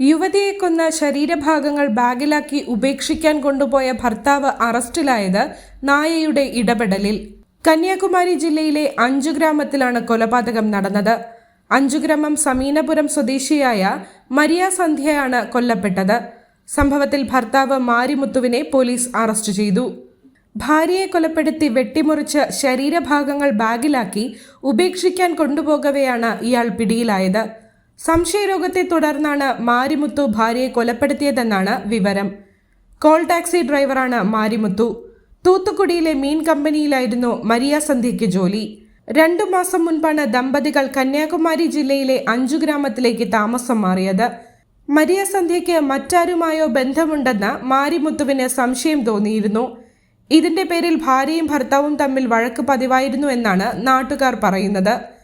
യുവതിയെ കൊന്ന ശരീരഭാഗങ്ങൾ ബാഗിലാക്കി ഉപേക്ഷിക്കാൻ കൊണ്ടുപോയ ഭർത്താവ് അറസ്റ്റിലായത് നായയുടെ ഇടപെടലിൽ. കന്യാകുമാരി ജില്ലയിലെ അഞ്ചു ഗ്രാമത്തിലാണ് കൊലപാതകം നടന്നത്. അഞ്ചുഗ്രാമം സമീനപുരം സ്വദേശിയായ മരിയ സന്ധ്യയാണ് കൊല്ലപ്പെട്ടത്. സംഭവത്തിൽ ഭർത്താവ് മാരിമുത്തുവിനെ പോലീസ് അറസ്റ്റ് ചെയ്തു. ഭാര്യയെ കൊലപ്പെടുത്തി വെട്ടിമുറിച്ച് ശരീരഭാഗങ്ങൾ ബാഗിലാക്കി ഉപേക്ഷിക്കാൻ കൊണ്ടുപോകവെയാണ് ഇയാൾ പിടിയിലായത്. സംശയരോഗത്തെ തുടർന്നാണ് മാരിമുത്തു ഭാര്യയെ കൊലപ്പെടുത്തിയതെന്നാണ് വിവരം. കോൾ ടാക്സി ഡ്രൈവറാണ് മാരിമുത്തു. തൂത്തുക്കുടിയിലെ മീൻ കമ്പനിയിലായിരുന്നു മരിയ സന്ധ്യയ്ക്ക് ജോലി. രണ്ടു മാസം മുൻപാണ് ദമ്പതികൾ കന്യാകുമാരി ജില്ലയിലെ അഞ്ചു ഗ്രാമത്തിലേക്ക് താമസം മാറിയത്. മരിയ സന്ധ്യയ്ക്ക് മറ്റാരുമായോ ബന്ധമുണ്ടെന്ന് മാരിമുത്തുവിന് സംശയം തോന്നിയിരുന്നു. ഇതിന്റെ പേരിൽ ഭാര്യയും ഭർത്താവും തമ്മിൽ വഴക്ക് പതിവായിരുന്നു എന്നാണ് നാട്ടുകാർ പറയുന്നത്.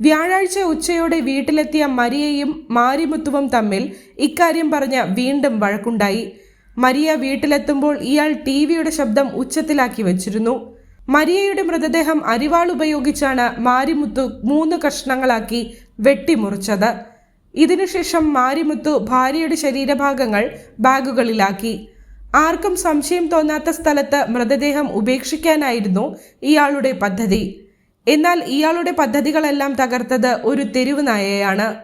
വ്യാഴാഴ്ച ഉച്ചയോടെ വീട്ടിലെത്തിയ മരിയയും മാരിമുത്തുവും തമ്മിൽ ഇക്കാര്യം പറഞ്ഞ് വീണ്ടും വഴക്കുണ്ടായി. മരിയ വീട്ടിലെത്തുമ്പോൾ ഇയാൾ ടി വിയുടെ ശബ്ദം ഉച്ചത്തിലാക്കി വെച്ചിരുന്നു. മരിയയുടെ മൃതദേഹം അരിവാൾ ഉപയോഗിച്ചാണ് മാരിമുത്തു മൂന്ന് കഷ്ണങ്ങളാക്കി വെട്ടിമുറിച്ചത്. ഇതിനുശേഷം മാരിമുത്തു ഭാര്യയുടെ ശരീരഭാഗങ്ങൾ ബാഗുകളിലാക്കി. ആർക്കും സംശയം തോന്നാത്ത സ്ഥലത്ത് മൃതദേഹം ഉപേക്ഷിക്കാനായിരുന്നു ഇയാളുടെ പദ്ധതി. എന്നാൽ ഇയാളുടെ പദ്ധതികളെല്ലാം തകർത്തത് ഒരു തെരുവ് നായയാണ്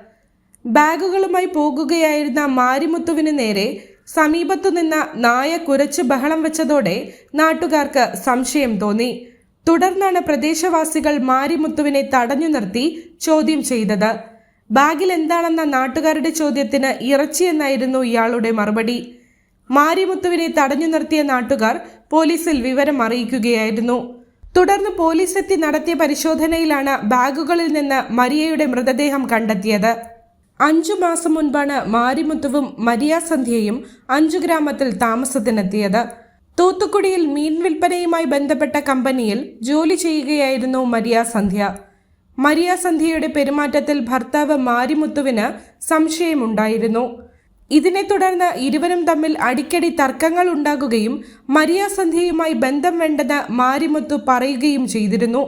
ബാഗുകളുമായി പോകുകയായിരുന്ന മാരിമുത്തുവിന് നേരെ സമീപത്തു നിന്ന നായ കുരച്ച് ബഹളം വെച്ചതോടെ നാട്ടുകാർക്ക് സംശയം തോന്നി. തുടർന്നാണ് പ്രദേശവാസികൾ മാരിമുത്തുവിനെ തടഞ്ഞു നിർത്തി ചോദ്യം ചെയ്തത്. ബാഗിൽ എന്താണെന്ന നാട്ടുകാരുടെ ചോദ്യത്തിന് ഇറച്ചി എന്നായിരുന്നു ഇയാളുടെ മറുപടി. മാരിമുത്തുവിനെ തടഞ്ഞു നിർത്തിയ നാട്ടുകാർ പോലീസിൽ വിവരം അറിയിക്കുകയായിരുന്നു തുടർന്ന് പോലീസ് എത്തി നടത്തിയ പരിശോധനയിലാണ് ബാഗുകളിൽ നിന്ന് മരിയയുടെ മൃതദേഹം കണ്ടെത്തിയത്. അഞ്ചു മാസം മുൻപാണ് മാരിമുത്തുവും മരിയ സന്ധ്യയും അഞ്ചു ഗ്രാമത്തിൽ താമസത്തിനെത്തിയത്. തൂത്തുക്കുടിയിൽ മീൻ വിൽപ്പനയുമായി ബന്ധപ്പെട്ട കമ്പനിയിൽ ജോലി ചെയ്യുകയായിരുന്നു മരിയ സന്ധ്യ. മരിയ സന്ധ്യയുടെ പെരുമാറ്റത്തിൽ ഭർത്താവ് മാരിമുത്തുവിന് സംശയമുണ്ടായിരുന്നു. ഇതിനെ തുടർന്ന് ഇരുവരും തമ്മിൽ അടിക്കടി തർക്കങ്ങൾ ഉണ്ടാകുകയും മരിയ സന്ധ്യയുമായി ബന്ധം വേണ്ടെന്ന് മാരിമുത്തു പറയുകയും ചെയ്തിരുന്നു.